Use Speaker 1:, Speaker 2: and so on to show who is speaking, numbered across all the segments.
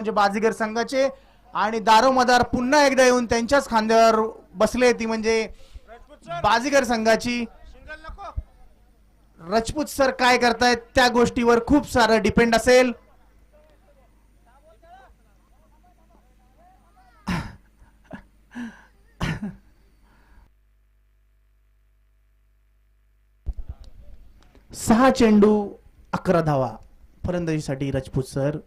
Speaker 1: म्हणजे बाजीगर संघाचे आणि दारोमदार पुन्हा एकदा येऊन त्यांच्याच खांद्यावर बसले ती म्हणजे बाजीगर संघाची. रजपूत सर काय करतायत? त्या गोष्टीवर खूप सारं डिपेंड असेल. सहा चेंडू अकरा धावा. फलंदाजीसाठी रजपूत सर.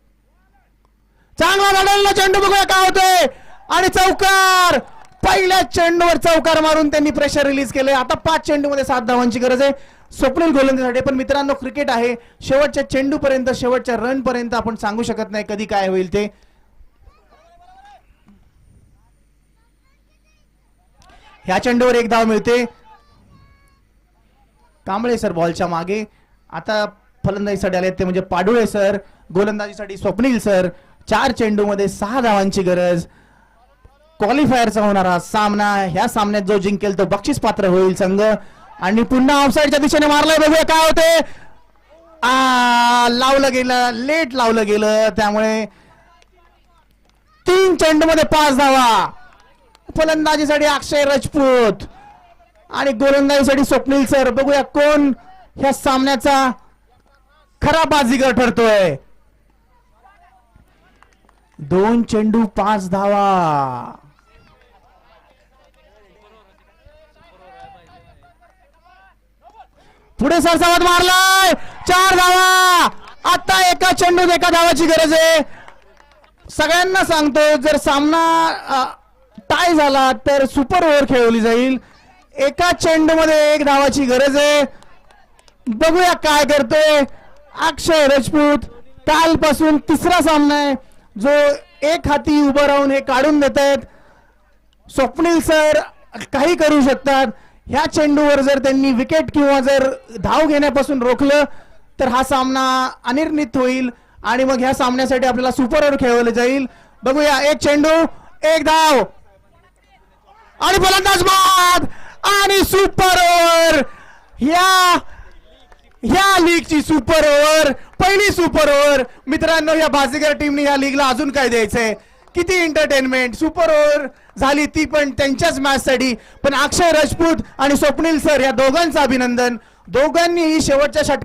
Speaker 1: चांगला लढवलेला चेंडू बघूया काय होतोय. आणि चौकार. पहिल्या चेंडूवर चौकार मारून त्यांनी प्रेशर रिलीज केले आता पाच चेंडू मध्ये सात धावांची गरज आहे. स्वप्नील गोलंदाजीसाठी पण मित्रांनो क्रिकेट आहे. शेवटच्या चेंडू पर्यंत शेवटच्या रन पर्यंत आपण सांगू शकत नाही कधी काय होईल ते. ह्या चेंडूवर एक धाव मिळते. कांबळे सर बॉलच्या मागे. आता फलंदाजीसाठी आले ते म्हणजे पाडुळे सर. गोलंदाजीसाठी स्वप्नील सर. चार चेंडूमध्ये सहा धावांची गरज. क्वालिफायरचा होणारा सामना. ह्या सामन्यात जो जिंकेल तो बक्षीस पात्र होईल संघ. आणि पुन्हा ऑफसाईडच्या दिशेने मारलाय. बघूया काय होते. आ लावलं गेलं. लेट लावलं गेलं. त्यामुळे तीन चेंडूमध्ये पाच धावा. फलंदाजीसाठी अक्षय राजपूत. आणि गोलंदाजीसाठी स्वप्नील सर. बघूया कोण ह्या सामन्याचा खरा बाजीगर ठरतोय. दोन चेंडू पाच धावा. पुढे सरसावत मारलाय. चार धावा. आता एका चेंडूत एका धावाची गरज आहे. सगळ्यांना सांगतो जर सामना टाय झाला तर सुपर ओव्हर खेळवली जाईल. एका चेंडूमध्ये एक धावाची गरज आहे. बघूया काय करतोय अक्षय राजपूत. कालपासून तिसरा सामना आहे. जो एक हाती उभं राहून हे काढून देत आहेत स्वप्नील सर काही करू शकतात. ह्या चेंडूवर जर त्यांनी विकेट किंवा जर धाव घेण्यापासून रोखलं तर हा सामना अनिर्णित होईल आणि मग ह्या सामन्यासाठी आपल्याला सुपर ओव्हर खेळवलं जाईल. बघूया एक चेंडू एक धाव. आणि फलंदाज बाद! आणि सुपर ओव्हर! ह्या ह्या लीगची सुपर ओव्हर! पहिली सुपर ओव्हर मित्रांनो या बाजीगर टीमने या लीगला अजून काय द्यायचंय? किती एंटरटेनमेंट सुपर ओव्हर झाली ती पण त्यांच्याच मॅच साठी. पण अक्षय राजपूत आणि स्वप्नील सर या दोघांचं अभिनंदन. दोघांनीही शेवटच्या षटकात